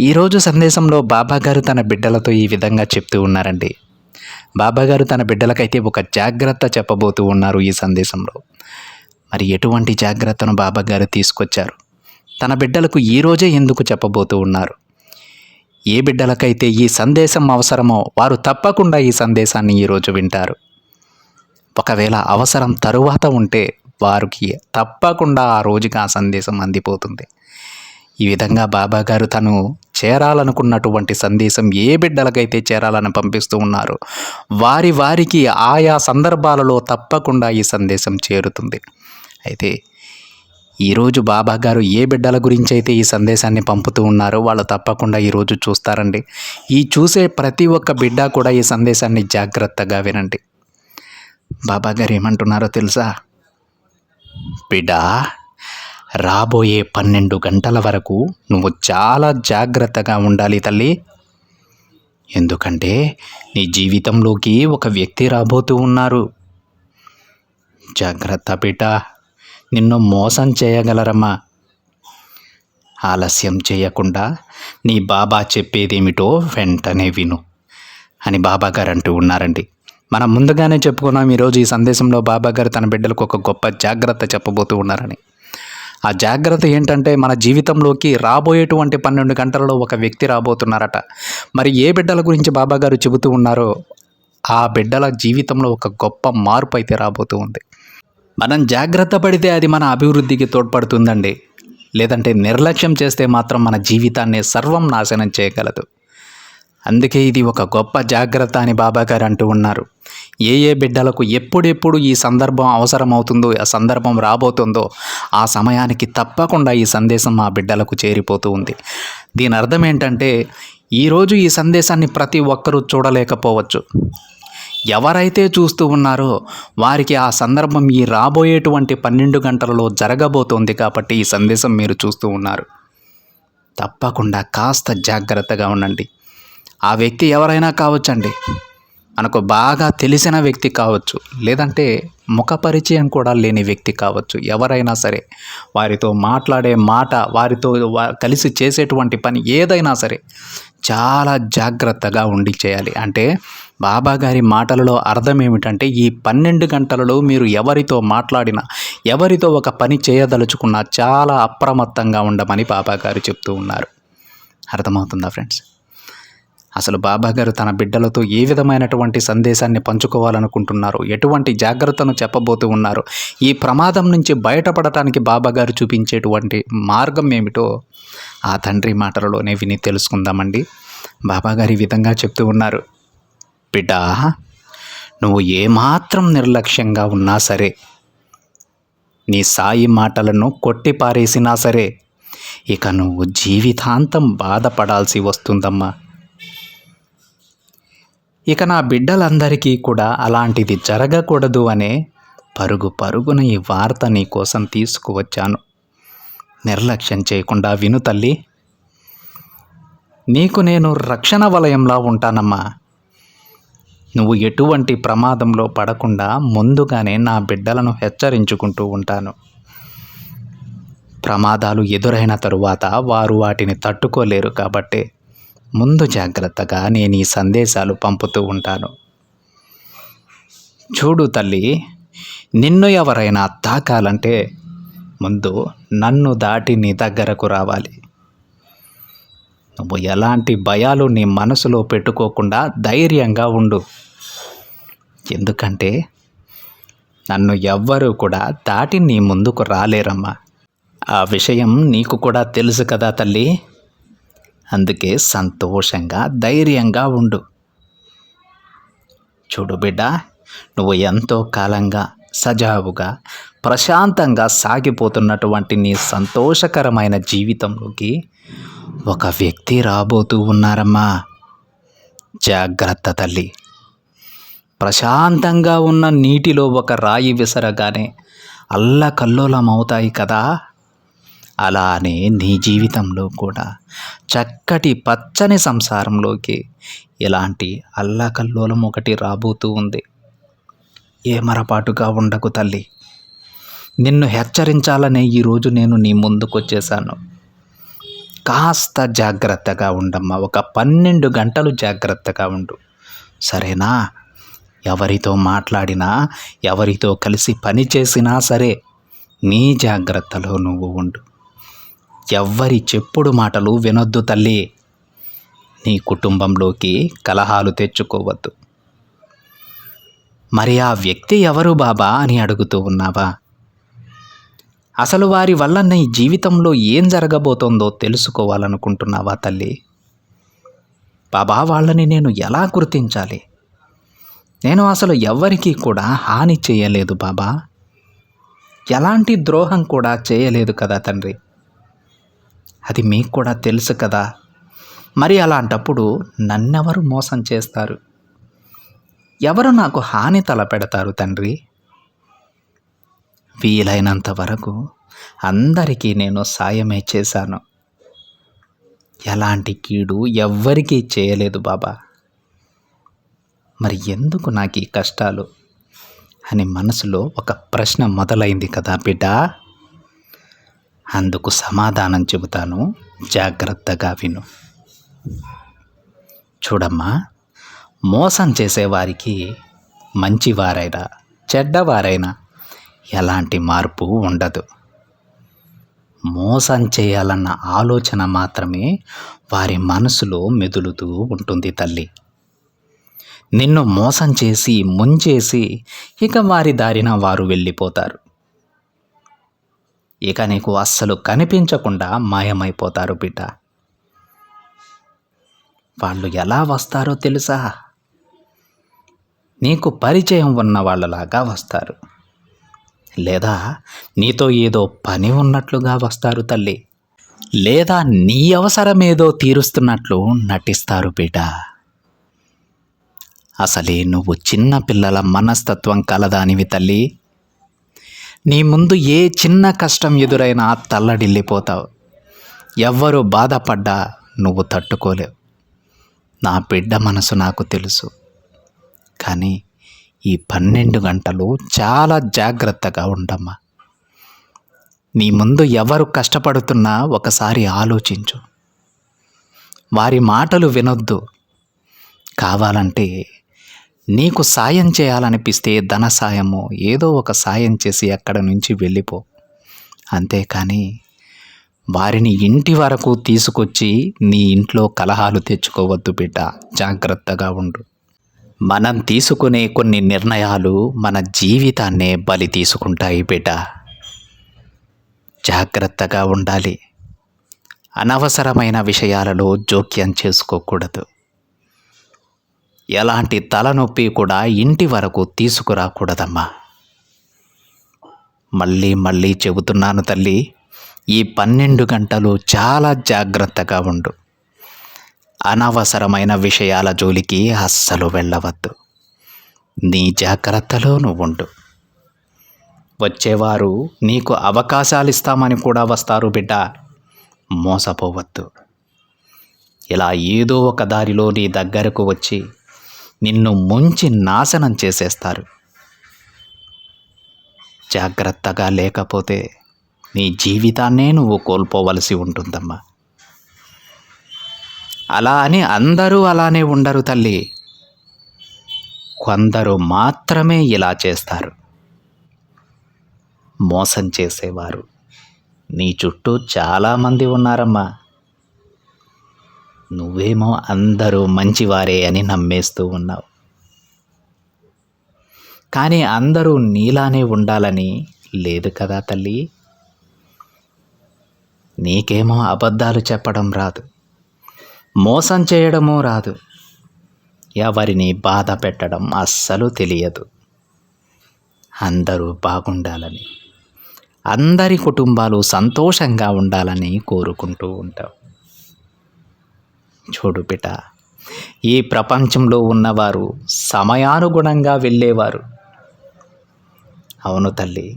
ఈరోజు సందేశంలో బాబాగారు తన బిడ్డలతో ఈ విధంగా చెప్తూ ఉన్నారండి. బాబాగారు తన బిడ్డలకైతే ఒక జాగ్రత్త చెప్పబోతూ ఉన్నారు ఈ సందేశంలో. మరి ఎటువంటి జాగ్రత్తను బాబాగారు తీసుకొచ్చారు? తన బిడ్డలకు ఈరోజే ఎందుకు చెప్పబోతూ ఉన్నారు? ఏ బిడ్డలకైతే ఈ సందేశం అవసరమో వారు తప్పకుండా ఈ సందేశాన్ని ఈరోజు వింటారు. ఒకవేళ అవసరం తరువాత ఉంటే వారికి తప్పకుండా ఆ రోజుకి ఆ సందేశం అందిపోతుంది. ఈ విధంగా బాబా గారు తను చేరాలనుకున్నటువంటి సందేశం ఏ బిడ్డలకైతే చేరాలని పంపిస్తూ ఉన్నారో వారి వారికి ఆయా సందర్భాలలో తప్పకుండా ఈ సందేశం చేరుతుంది. అయితే ఈరోజు బాబా గారు ఏ బిడ్డల గురించి అయితే ఈ సందేశాన్ని పంపుతూ ఉన్నారో వాళ్ళు తప్పకుండా ఈరోజు చూస్తారండి. ఈ చూసే ప్రతి ఒక్క బిడ్డ కూడా ఈ సందేశాన్ని జాగ్రత్తగా వినండి. బాబా గారు ఏమంటున్నారో తెలుసా? బిడ్డా రాబోయే పన్నెండు గంటల వరకు నువ్వు చాలా జాగ్రత్తగా ఉండాలి తల్లి. ఎందుకంటే నీ జీవితంలోకి ఒక వ్యక్తి రాబోతూ ఉన్నారు. జాగ్రత్త బిడ్డ నిన్ను మోసం చేయగలరమ్మా. ఆలస్యం చేయకుండా నీ బాబా చెప్పేదేమిటో వెంటనే విను. అని బాబాగారు అంటూ ఉన్నారండి. మనం ముందుగానే చెప్పుకున్నాం ఈరోజు ఈ సందేశంలో బాబాగారు తన బిడ్డలకు ఒక గొప్ప జాగ్రత్త చెప్పబోతూ ఉన్నారని. ఆ జాగ్రత్త ఏంటంటే మన జీవితంలోకి రాబోయేటువంటి పన్నెండు గంటలలో ఒక వ్యక్తి రాబోతున్నారట. మరి ఏ బిడ్డల గురించి బాబా గారు చెబుతూ ఉన్నారో ఆ బిడ్డల జీవితంలో ఒక గొప్ప మార్పు అయితే రాబోతూ ఉంది. మనం జాగ్రత్త పడితే అది మన అభివృద్ధికి తోడ్పడుతుందండి. లేదంటే నిర్లక్ష్యం చేస్తే మాత్రం మన జీవితాన్ని సర్వం నాశనం చేయగలదు. అందుకే ఇది ఒక గొప్ప జాగ్రత్త అని బాబా గారు అంటూ ఉన్నారు. ఏ ఏ బిడ్డలకు ఎప్పుడెప్పుడు ఈ సందర్భం అవసరమవుతుందో ఆ సందర్భం రాబోతుందో ఆ సమయానికి తప్పకుండా ఈ సందేశం ఆ బిడ్డలకు చేరిపోతూ ఉంది. దీని అర్థం ఏంటంటే ఈరోజు ఈ సందేశాన్ని ప్రతి ఒక్కరూ చూడలేకపోవచ్చు. ఎవరైతే చూస్తూ ఉన్నారో వారికి ఆ సందర్భం ఈ రాబోయేటువంటి పన్నెండు గంటలలో జరగబోతోంది కాబట్టి ఈ సందేశం మీరు చూస్తూ ఉన్నారు. తప్పకుండా కాస్త జాగ్రత్తగా ఉండండి. ఆ వ్యక్తి ఎవరైనా కావచ్చండి. మనకు బాగా తెలిసిన వ్యక్తి కావచ్చు. లేదంటే ముఖ పరిచయం కూడా లేని వ్యక్తి కావచ్చు. ఎవరైనా సరే. వారితో మాట్లాడే మాట వారితో కలిసి చేసేటువంటి పని ఏదైనా సరే చాలా జాగ్రత్తగా ఉండి చేయాలి. అంటే బాబా గారి మాటలలో అర్థం ఏమిటంటే ఈ పన్నెండు గంటలలో మీరు ఎవరితో మాట్లాడినా ఎవరితో ఒక పని చేయదలుచుకున్నా చాలా అప్రమత్తంగా ఉండమని బాబా గారు చెప్తూ ఉన్నారు. అర్థమవుతుందా ఫ్రెండ్స్? అసలు బాబాగారు తన బిడ్డలతో ఏ విధమైనటువంటి సందేశాన్ని పంచుకోవాలనుకుంటున్నారు ఎటువంటి జాగ్రత్తను చెప్పబోతూ ఉన్నారు ఈ ప్రమాదం నుంచి బయటపడటానికి బాబాగారు చూపించేటువంటి మార్గం ఏమిటో ఆ తండ్రి మాటలలోనే విని తెలుసుకుందామండి. బాబాగారు ఈ విధంగా చెప్తూ ఉన్నారు. బిడ్డ నువ్వు ఏమాత్రం నిర్లక్ష్యంగా ఉన్నా సరే నీ సాయి మాటలను కొట్టి పారేసినా సరే ఇక నువ్వు జీవితాంతం బాధపడాల్సి వస్తుందమ్మా. ఇక నా బిడ్డలందరికీ కూడా అలాంటిది జరగకూడదు అనే పరుగు పరుగున ఈ వార్త నీ కోసం తీసుకువచ్చాను. నిర్లక్ష్యం చేయకుండా విను తల్లి. నీకు నేను రక్షణ వలయంలా ఉంటానమ్మా. నువ్వు ఎటువంటి ప్రమాదంలో పడకుండా ముందుగానే నా బిడ్డలను హెచ్చరించుకుంటూ ఉంటాను. ప్రమాదాలు ఎదురైన తరువాత వారు వాటిని తట్టుకోలేరు కాబట్టి ముందు జాగ్రత్తగా నేను ఈ సందేశాలు పంపుతూ ఉంటాను. చూడు తల్లి నిన్ను ఎవరైనా తాకాలంటే ముందు నన్ను దాటి నీ దగ్గరకు రావాలి. నువ్వు ఎలాంటి భయాలు నీ మనసులో పెట్టుకోకుండా ధైర్యంగా ఉండు. ఎందుకంటే నన్ను ఎవ్వరూ కూడా దాటి నీ ముందుకు రాలేరమ్మా. ఆ విషయం నీకు కూడా తెలుసు కదా తల్లి. అందుకే సంతోషంగా ధైర్యంగా ఉండు. చూడు బిడ్డ నువ్వు ఎంతో కాలంగా సజావుగా ప్రశాంతంగా సాగిపోతున్నటువంటి నీ సంతోషకరమైన జీవితంలోకి ఒక వ్యక్తి రాబోతూ ఉన్నారమ్మా. జాగ్రత్త తల్లి. ప్రశాంతంగా ఉన్న నీటిలో ఒక రాయి విసరగానే అల్లకల్లోలం అవుతాయి కదా. అలానే నీ జీవితంలో కూడా చక్కటి పచ్చని సంసారంలోకి ఇలాంటి అల్లకల్లోలం ఒకటి రాబోతూ ఉంది. ఏమరపాటుగా ఉండకు తల్లి. నిన్ను హెచ్చరించాలనే ఈరోజు నేను నీ ముందుకొచ్చేసాను కాస్త జాగ్రత్తగా ఉండమ్మా. ఒక పన్నెండు గంటలు జాగ్రత్తగా ఉండు. సరేనా? ఎవరితో మాట్లాడినా ఎవరితో కలిసి పని చేసినా సరే నీ జాగ్రత్తలో నువ్వు ఉండు. ఎవ్వరి చెప్పుడు మాటలు వినొద్దు తల్లి. నీ కుటుంబంలోకి కలహాలు తెచ్చుకోవద్దు. మరి ఆ వ్యక్తి ఎవరు బాబా అని అడుగుతూ ఉన్నావా? అసలు వారి వల్ల నీ జీవితంలో ఏం జరగబోతోందో తెలుసుకోవాలనుకుంటున్నావా తల్లి? బాబా వాళ్ళని నేను ఎలా గుర్తించాలి? నేను అసలు ఎవ్వరికీ కూడా హాని చేయలేదు బాబా. ఎలాంటి ద్రోహం కూడా చేయలేదు కదా తండ్రి. అది మీకు కూడా తెలుసు కదా. మరి అలాంటప్పుడు నన్నెవరు మోసం చేస్తారు? ఎవరు నాకు హాని తలపెడతారు తండ్రి? వీలైనంత వరకు అందరికీ నేను సాయమే చేశాను. ఎలాంటి కీడు ఎవ్వరికీ చేయలేదు బాబా. మరి ఎందుకు నాకు ఈ కష్టాలు? అని మనసులో ఒక ప్రశ్న మొదలైంది కదా బిడ్డా. అందుకు సమాధానం చెబుతాను. జాగ్రత్తగా విను. చూడమ్మా మోసం చేసేవారికి మంచివారైనా చెడ్డవారైనా ఎలాంటి మార్పు ఉండదు. మోసం చేయాలన్న ఆలోచన మాత్రమే వారి మనసులో మెదులుతూ ఉంటుంది తల్లి. నిన్ను మోసం చేసి ముంచేసి ఇక వారి దారిన వారు వెళ్ళిపోతారు. ఇక నీకు అస్సలు కనిపించకుండా మాయమైపోతారు బిడ్డ. వాళ్ళు ఎలా వస్తారో తెలుసా? నీకు పరిచయం ఉన్న వాళ్ళలాగా వస్తారు. లేదా నీతో ఏదో పని ఉన్నట్లుగా వస్తారు తల్లి. లేదా నీ అవసరమేదో తీరుస్తున్నట్లు నటిస్తారు బిడ్డ. అసలే నువ్వు చిన్న పిల్లల మనస్తత్వం కలదానివి తల్లి. నీ ముందు ఏ చిన్న కష్టం ఎదురైనా తల్లడిల్లిపోతావు. ఎవ్వరు బాధపడ్డా నువ్వు తట్టుకోలేవు. నా బిడ్డ మనసు నాకు తెలుసు. కానీ ఈ పన్నెండు గంటలు చాలా జాగ్రత్తగా ఉండమ్మా. నీ ముందు ఎవరు కష్టపడుతున్నా ఒకసారి ఆలోచించు. వారి మాటలు వినొద్దు. కావాలంటే నీకు సాయం చేయాలనిపిస్తే ధన సాయము ఏదో ఒక సాయం చేసి అక్కడ నుంచి వెళ్ళిపో. అంతేకాని వారిని ఇంటి వరకు తీసుకొచ్చి నీ ఇంట్లో కలహాలు తెచ్చుకోవద్దు బిడ్డ జాగ్రత్తగా ఉండు. మనం తీసుకునే కొన్ని నిర్ణయాలు మన జీవితాన్నే బలి తీసుకుంటాయి బిడ్డ. జాగ్రత్తగా ఉండాలి. అనవసరమైన విషయాలలో జోక్యం చేసుకోకూడదు. ఎలాంటి తలనొప్పి కూడా ఇంటి వరకు తీసుకురాకూడదమ్మా. మళ్ళీ మళ్ళీ చెబుతున్నాను తల్లి ఈ పన్నెండు గంటలు చాలా జాగ్రత్తగా ఉండు. అనవసరమైన విషయాల జోలికి అస్సలు వెళ్ళవద్దు. నీ జాగ్రత్తలో నువ్వు ఉండు. వచ్చేవారు నీకు అవకాశాలు ఇస్తామని కూడా వస్తారు బిడ్డ. మోసపోవద్దు. ఇలా ఏదో ఒక దారిలో నీ దగ్గరకు వచ్చి నిన్ను ముంచి నాశనం చేసేస్తారు. జాగ్రత్తగా లేకపోతే నీ జీవితాన్నే నువ్వు కోల్పోవలసి ఉంటుందమ్మా. అలా అని అందరూ అలానే ఉండరు తల్లి. కొందరు మాత్రమే ఇలా చేస్తారు. మోసం చేసేవారు. నీ చుట్టూ చాలామంది ఉన్నారమ్మా. నువ్వేమో అందరూ మంచివారే అని నమ్మేస్తూ ఉన్నావు. కానీ అందరూ నీలానే ఉండాలని లేదు కదా తల్లి? నీకేమో అబద్ధాలు చెప్పడం రాదు. మోసం చేయడమూ రాదు. ఎవరిని బాధ పెట్టడం అస్సలు తెలియదు. అందరూ బాగుండాలని అందరి కుటుంబాలు సంతోషంగా ఉండాలని కోరుకుంటూ ఉంటావు. చూడు బిడ్డ. ఈ ప్రపంచంలో ఉన్నవారు సమయానుగుణంగా వెళ్ళేవారు. అవును తల్లి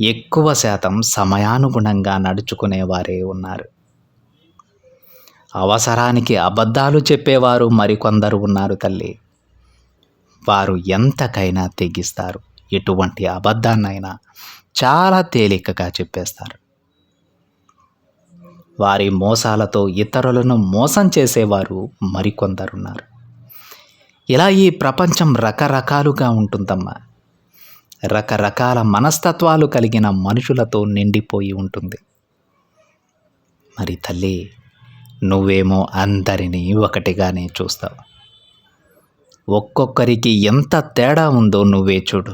ఎక్కువ శాతం సమయానుగుణంగా నడుచుకునేవారే ఉన్నారు. అవసరానికి అబద్ధాలు చెప్పేవారు మరికొందరు ఉన్నారు తల్లి. వారు ఎంతకైనా తెగిస్తారు. ఎటువంటి అబద్ధాన్నైనా చాలా తేలికగా చెప్పేస్తారు. వారి మోసాలతో ఇతరులను మోసం చేసేవారు మరికొందరున్నారు. ఇలా ఈ ప్రపంచం రకరకాలుగా ఉంటుందమ్మా. రకరకాల మనస్తత్వాలు కలిగిన మనుషులతో నిండిపోయి ఉంటుంది. మరి తల్లి నువ్వేమో అందరినీ ఒకటిగానే చూస్తావు. ఒక్కొక్కరికి ఎంత తేడా ఉందో నువ్వే చూడు.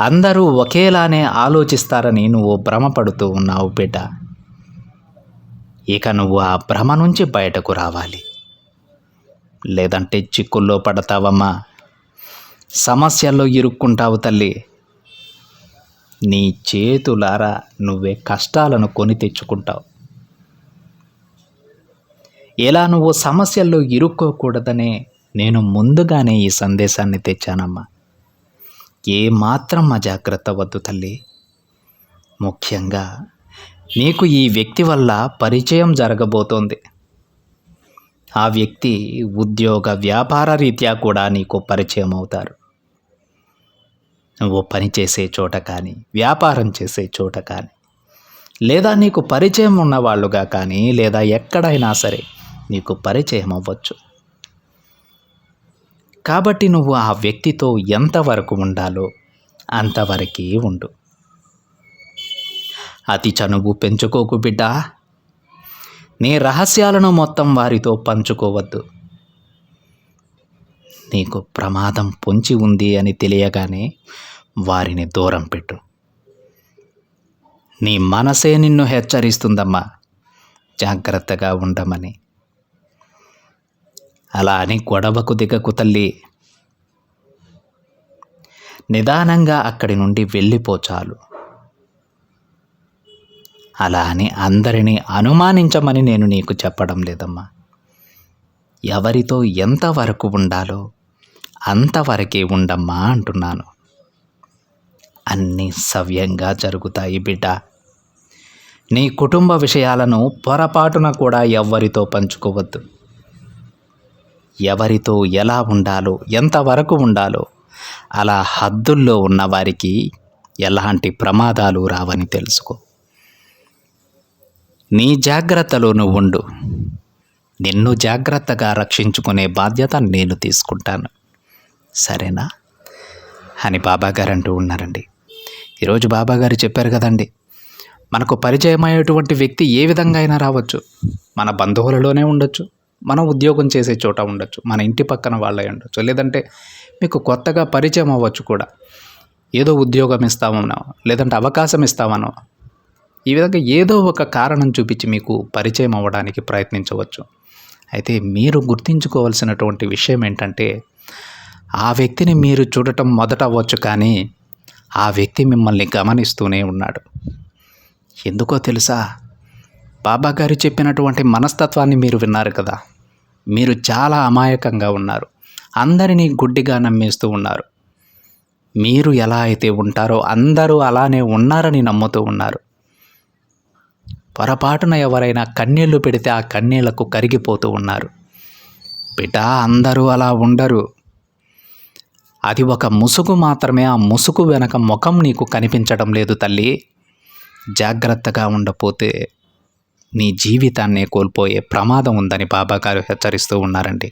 అందరూ ఒకేలానే ఆలోచిస్తారని నువ్వు భ్రమపడుతూ ఉన్నావు బిడ్డ. ఇక నువ్వు ఆ భ్రమ నుంచి బయటకు రావాలి. లేదంటే చిక్కుల్లో పడతావమ్మా. సమస్యల్లో ఇరుక్కుంటావు తల్లి. నీ చేతులారా నువ్వే కష్టాలను కొని తెచ్చుకుంటావు. ఎలా నువ్వు సమస్యల్లో ఇరుక్కోకూడదనే నేను ముందుగానే ఈ సందేశాన్ని తెచ్చానమ్మా. ఏ మాత్రం అజాగ్రత్త వద్దు తల్లి. ముఖ్యంగా నీకు ఈ వ్యక్తి వల్ల పరిచయం జరగబోతోంది. ఆ వ్యక్తి ఉద్యోగ వ్యాపార రీత్యా కూడా నీకు పరిచయం అవుతారు. నువ్వు పని చేసే చోట కానీ వ్యాపారం చేసే చోట కానీ లేదా నీకు పరిచయం ఉన్నవాళ్ళుగా కానీ లేదా ఎక్కడైనా సరే నీకు పరిచయం అవ్వచ్చు. కాబట్టి నువ్వు ఆ వ్యక్తితో ఎంతవరకు ఉండాలో అంతవరకే ఉండు. అతి చనువు పెంచుకోకు బిడ్డ. నీ రహస్యాలను మొత్తం వారితో పంచుకోవద్దు. నీకు ప్రమాదం పొంచి ఉంది అని తెలియగానే వారిని దూరం పెట్టు. నీ మనసే నిన్ను హెచ్చరిస్తుందమ్మా. జాగ్రత్తగా ఉండమని. అలా అని గొడవకు దిగకు తల్లి. నిదానంగా అక్కడి నుండి వెళ్ళిపో చాలు. అలా అని అందరినీ అనుమానించమని నేను నీకు చెప్పడం లేదమ్మా. ఎవరితో ఎంతవరకు ఉండాలో అంతవరకే ఉండమ్మా అంటున్నాను. అన్నీ సవ్యంగా జరుగుతాయి బిడ్డ. నీ కుటుంబ విషయాలను పొరపాటున కూడా ఎవ్వరితో పంచుకోవద్దు. ఎవరితో ఎలా ఉండాలో ఎంతవరకు ఉండాలో అలా హద్దుల్లో ఉన్నవారికి ఎలాంటి ప్రమాదాలు రావని తెలుసుకో. నీ జాగ్రత్తలో నువ్వు ఉండు. నిన్ను జాగ్రత్తగా రక్షించుకునే బాధ్యత నేను తీసుకుంటాను. సరేనా? అని బాబాగారు అంటూ ఉన్నారండి. ఈరోజు బాబాగారు చెప్పారు కదండి మనకు పరిచయమయ్యేటువంటి వ్యక్తి ఏ విధంగా అయినా రావచ్చు. మన బంధువులలోనే ఉండొచ్చు మనం ఉద్యోగం చేసే చోట ఉండొచ్చు మన ఇంటి పక్కన వాళ్ళే ఉండొచ్చు లేదంటే మీకు కొత్తగా పరిచయం అవ్వచ్చు కూడా. ఏదో ఉద్యోగం ఇస్తామనో లేదంటే అవకాశం ఇస్తామనో ఈ విధంగా ఏదో ఒక కారణం చూపించి మీకు పరిచయం అవ్వడానికి ప్రయత్నించవచ్చు. అయితే మీరు గుర్తించుకోవాల్సినటువంటి విషయం ఏంటంటే ఆ వ్యక్తిని మీరు చూడటం మొదట అవ్వచ్చు కానీ ఆ వ్యక్తి మిమ్మల్ని గమనిస్తూనే ఉన్నాడు. ఎందుకో తెలుసా? బాబా గారు చెప్పినటువంటి మనస్తత్వాన్ని మీరు విన్నారు కదా. మీరు చాలా అమాయకంగా ఉన్నారు. అందరినీ గుడ్డిగా నమ్మేస్తూ ఉన్నారు. మీరు ఎలా అయితే ఉంటారో అందరూ అలానే ఉన్నారని నమ్ముతూ ఉన్నారు. పొరపాటున ఎవరైనా కన్నీళ్ళు పెడితే ఆ కన్నీళ్ళకు కరిగిపోతూ ఉన్నారు. బిడ్డ అందరూ అలా ఉండరు. అది ఒక ముసుగు మాత్రమే. ఆ ముసుగు వెనక ముఖం నీకు కనిపించడం లేదు తల్లి. జాగ్రత్తగా ఉండపోతే నీ జీవితాన్నే కోల్పోయే ప్రమాదం ఉందని బాబాగారు హెచ్చరిస్తూ ఉన్నారండి.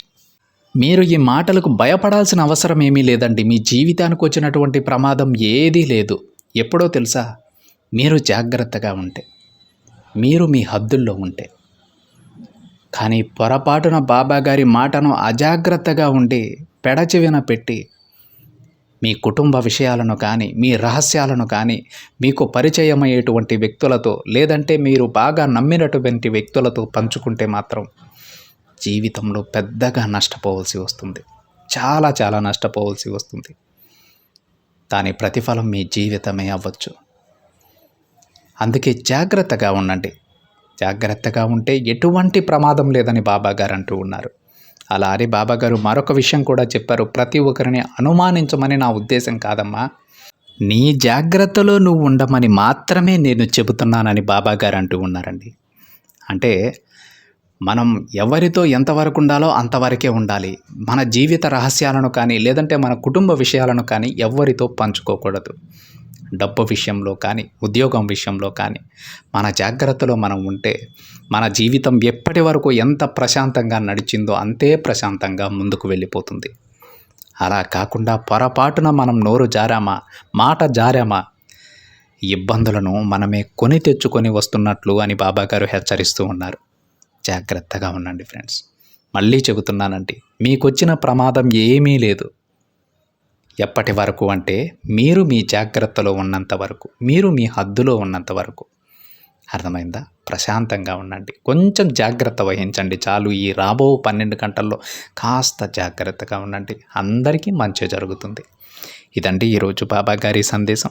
మీరు ఈ మాటలకు భయపడాల్సిన అవసరం ఏమీ లేదండి. మీ జీవితానికి వచ్చినటువంటి ప్రమాదం ఏదీ లేదు. ఎప్పుడో తెలుసా? మీరు జాగ్రత్తగా ఉంటే. మీరు మీ హద్దుల్లో ఉంటే. కానీ పొరపాటున బాబాగారి మాటను అజాగ్రత్తగా ఉండి పెడచెవిన పెట్టి మీ కుటుంబ విషయాలను కానీ మీ రహస్యాలను కానీ మీకు పరిచయమయ్యేటువంటి వ్యక్తులతో లేదంటే మీరు బాగా నమ్మినటువంటి వ్యక్తులతో పంచుకుంటే మాత్రం జీవితంలో పెద్దగా నష్టపోవలసి వస్తుంది. చాలా చాలా నష్టపోవలసి వస్తుంది. దాని ప్రతిఫలం మీ జీవితమే అవ్వచ్చు. అందుకే జాగ్రత్తగా ఉండండి. జాగ్రత్తగా ఉంటే ఎటువంటి ప్రమాదం లేదని బాబాగారు అంటూ ఉన్నారు. అలా అని బాబాగారు మరొక విషయం కూడా చెప్పారు. ప్రతి ఒక్కరిని అనుమానించమని నా ఉద్దేశం కాదమ్మా. నీ జాగ్రత్తలో నువ్వు ఉండమని మాత్రమే నేను చెబుతున్నానని బాబాగారు అంటూ ఉన్నారండి. అంటే మనం ఎవరితో ఎంతవరకు ఉండాలో అంతవరకే ఉండాలి. మన జీవిత రహస్యాలను కానీ లేదంటే మన కుటుంబ విషయాలను కానీ ఎవరితో పంచుకోకూడదు. డబ్బు విషయంలో కానీ ఉద్యోగం విషయంలో కానీ మన జాగ్రత్తలో మనం ఉంటే మన జీవితం ఎప్పటి వరకు ఎంత ప్రశాంతంగా నడిచిందో అంతే ప్రశాంతంగా ముందుకు వెళ్ళిపోతుంది. అలా కాకుండా పొరపాటున మనం నోరు జారామా మాట జారామా ఇబ్బందులను మనమే కొని తెచ్చుకొని వస్తున్నట్లు అని బాబాగారు హెచ్చరిస్తూ ఉన్నారు. జాగ్రత్తగా ఉండండి ఫ్రెండ్స్. మళ్ళీ చెబుతున్నానండి మీకు వచ్చిన ప్రమాదం ఏమీ లేదు. ఎప్పటి వరకు అంటే మీరు మీ జాగ్రత్తలో ఉన్నంత వరకు మీరు మీ హద్దులో ఉన్నంత వరకు. అర్థమైందా? ప్రశాంతంగా ఉండండి. కొంచెం జాగ్రత్త వహించండి చాలు. ఈ రాబో పన్నెండు గంటల్లో కాస్త జాగ్రత్తగా ఉండండి. అందరికీ మంచి జరుగుతుంది. ఇదండి ఈరోజు బాబా గారి సందేశం.